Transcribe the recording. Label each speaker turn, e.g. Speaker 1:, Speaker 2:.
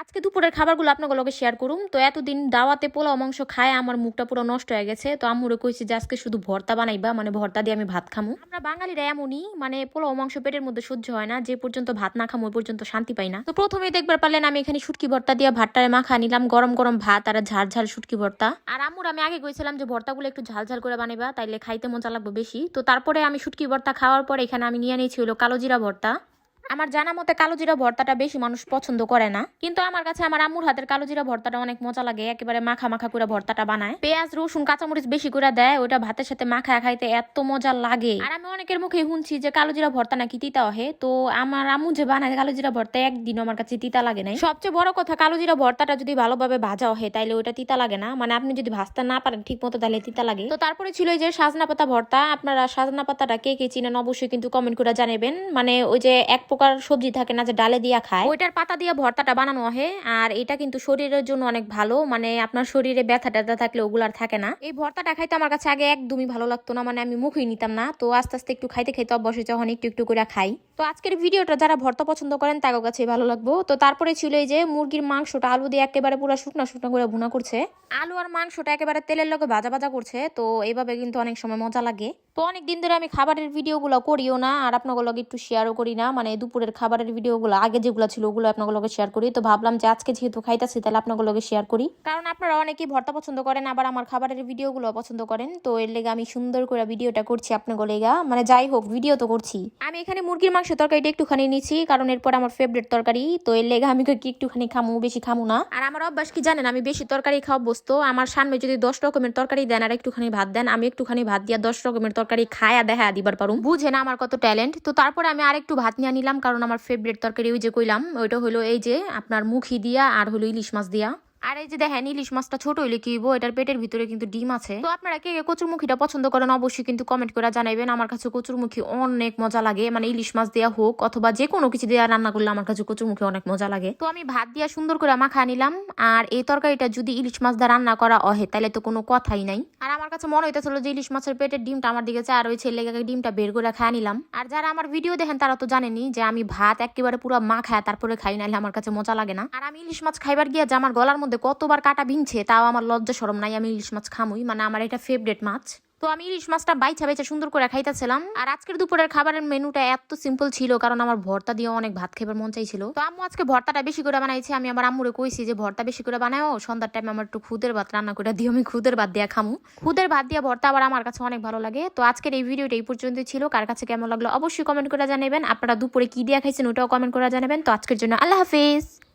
Speaker 1: আজকে দুপুরের খাবারগুলো আপনাদের লগে শেয়ার করুম। তো এতদিন দাওয়াতে পোলাও, মাংস খায়, আমার মুখটা পুরো নষ্ট হয়ে গেছে। তো আম্মুরে কইছি যে আজকে শুধু ভর্তা বানাইবা মানে ভর্তা দিয়ে আমি ভাত খামু। আমরা বাঙালিরা এমনই মানে পোলাও, মাংস পেটের মধ্যে সহ্য হয় না। যে পর্যন্ত ভাত না খামু, ওই পর্যন্ত শান্তি পাই না। তো প্রথমে দেখবার পারলেন আমি এখানে শুটকি ভর্তা দিয়ে ভাতটারে মাখা নিলাম, গরম গরম ভাত আর ঝাল ঝাল শুটকি ভর্তা। আর আম্মুর আমি আগে কইছিলাম যে ভর্তাগুলো একটু ঝাল ঝাল করে বানাইবা, তাইলে খাইতে মজা লাগবে বেশি। তো তারপরে আমি শুটকি ভর্তা খাওয়ার পর এখানে আমি নিয়ে নিয়েছি হলো কালো জিরা ভর্তা। আমার জানা মতে কালো জিরা ভর্তাটা বেশি মানুষ পছন্দ করে না। কিন্তু আমার কাছে আমার আম্মুর হাতের কালো জিরা ভর্তাটা অনেক মজা লাগে, একেবারে মাখা মাখা করে ভর্তাটা বানায়। পেঁয়াজ, রসুন, কাঁচামরিচ বেশি করে দেয়, ওটা ভাতের সাথে মাখা খাইতে এত মজা লাগে। আর আমি অনেকের মুখে শুনছি যে কালো জিরা ভর্তা নাকি তিতা হয় তো আমার আম্মু যে বানায় কালো জিরা ভর্তা একদিন আমার কাছে তিতা লাগে নাই। সবচেয়ে বড় কথা কালো জিরা ভর্তাটা যদি ভালোভাবে ভাজা হয় তাইলে ওটা তিতা লাগে না। মানে আপনি যদি ভাজতে না পারেন ঠিক মতো তাহলে তিতা লাগে। তো তারপরে ছিল যে সাজনা পাতা ভর্তা, আপনারা সাজনা পাতাটা কে কে চিনেন অবশ্যই কিন্তু কমেন্ট করে জানাবেন। মানে ওই যে এক প্রকার সবজি থাকে না যে ডালে দিয়া খায়। ওইটার পাতা দিয়ে ভর্তাটা বানানো হয়, আর এটা কিন্তু শরীরের জন্য অনেক ভালো মানে আপনার শরীরে ব্যথা ট্যাথা থাকলে ওগুলো আর থাকে না। এই ভর্তাটা খাইতে আমার কাছে আগে একদমই ভালো লাগতো না মানে আমি মুখই নিতাম না। তো আস্তে আস্তে একটু খাইতে খাইতে অবশ্যই যখন একটু একটু করে খাই। তো আজকের ভিডিওটা যারা ভর্তা পছন্দ করেন, তাদের কাছে ভালো লাগবো। তো তারপরে ছিল এই যে মুরগির মাংসটা, আলু দিয়ে একেবারে পুরো শুকনো শুকনো করে ভুনা করছে। আলু আর মাংসটা একেবারে তেলের লগে ভাজা ভাজা করছে, তো এইভাবে কিন্তু অনেক সময় মজা লাগে। তো অনেক দিন ধরে আমি খাবারের ভিডিওগুলো করিও না, আর আপনাদের লগে একটু শেয়ারও করি না। মানে দুপুরের খাবারের ভিডিওগুলো, আগে যেগুলো ছিল ওগুলো আপনাদের লগে শেয়ার করি। তো ভাবলাম যে আজকে যেহেতু খাইতেছি, তাহলে আপনাদের লগে শেয়ার করি। কারণ আপনারা অনেকেই ভর্তা পছন্দ করেন, আবার আমার খাবারের ভিডিওগুলো পছন্দ করেন। তো এর লেগে আমি সুন্দর করে ভিডিওটা করছি আপনাদের লেগা। মানে যাই হোক, ভিডিও তো করছি। আমি এখানে মুরগির মাংস তরকারিটা একটুখানি নিচ্ছি কারণ এরপর আমার ফেভারিট তরকারি। তো এর লেগে আমি কি একটুখানি খামু, বেশি খামু না। আর আমার অভ্যাস কি জানেন, আমি বেশি তরকারি খাওয়া বসতো আমার সামনে যদি দশ রকমের তরকারি দেন, আর একটুখানি ভাত দেন, আমি একটুখানি ভাত দিয়া দশ রকমের তরকারি খায়া দেখা দিবার পারুম। বুঝে না আমার কত ট্যালেন্ট তো তারপরে আমি আরেকটু ভাত নিয়ে নিলাম, কারণ আমার ফেভারিট তরকারি ওই যে কইলাম, ওইটা হলো এই যে আপনার মুখি দিয়া আর হলো ইলিশ মাছ দিয়া। আর এই যে দেখেন, ইলিশ মাছটা ছোট হইলে কি এটার পেটের ভিতরে কিন্তু ডিম আছে। তো আপনারা কে কচুরমুখীটা পছন্দ করেন, অবশ্যই কিন্তু কমেন্ট করে জানাবেন আমার কাছে কচুরমুখী অনেক মজা লাগে। মানে ইলিশ মাছ দেওয়া হোক অথবা যে কোনো কিছু দেওয়া রান্না করলে আমার কাছে কচুরমুখী অনেক মজা লাগে। তো আমি ভাত দিয়া সুন্দর করে মাখা নিলাম। আর এই তরকারিটা যদি ইলিশ মাছ দিয়ে রান্না করা হয় তাহলে তো কোনো কথাই নাই। আর আমার কাছে মনে হইতেছিল যে ইলিশ মাছের পেটের ডিমটা আমার দিকে আর ওই ছেলে ডিমটা বের করে খায় নিলাম। আর যারা আমার ভিডিও দেখেন, তারা তো জানেনি যে আমি ভাত একেবারে পুরো মা খায় তারপরে খাই নাহলে আমার কাছে মজা লাগে না। আর আমি ইলিশ মাছ খাইবার গিয়া যে আমার গলার মধ্যে কতবার কাটা ভিংছে তাও আমার লজ্জা সরম নাই, আমি ইলিশ মাছ খামুই। মানে আমার এটা ফেভারিট মাছ। তো আমি ইলিশ মাছটা বাইছা বাইছা সুন্দর করে খাইতেছিলাম। আর আজকের দুপুরের খাবারের মেনুটা এত সিম্পল ছিল, কারণ আমার ভর্তা দিয়ে অনেক ভাত খাবার মন চাইছিল। তো আম্মু আজকে ভর্তাটা বেশি করে বানাইছে, আমি আমার আম্মুরে কইছি যে, ভর্তা বেশি করে বানাও, সন্ধ্যার টাইমে আমার একটু খুদের ভাত রান্না করে দিও, আমি খুদের ভাত দিয়ে খামু। খুদের ভাত দিয়ে ভর্তা আবার আমার কাছে অনেক ভালো লাগে। তো আজকের এই ভিডিওটা এই পর্যন্ত ছিল। কার কাছে কেমন লাগল অবশ্যই কমেন্ট করে জানাবেন। আপনারা দুপুরে কি দিয়ে খাইছেন, ওটাও কমেন্ট করে জানাবেন। তো আজকের জন্য আল্লাহ হাফিজ।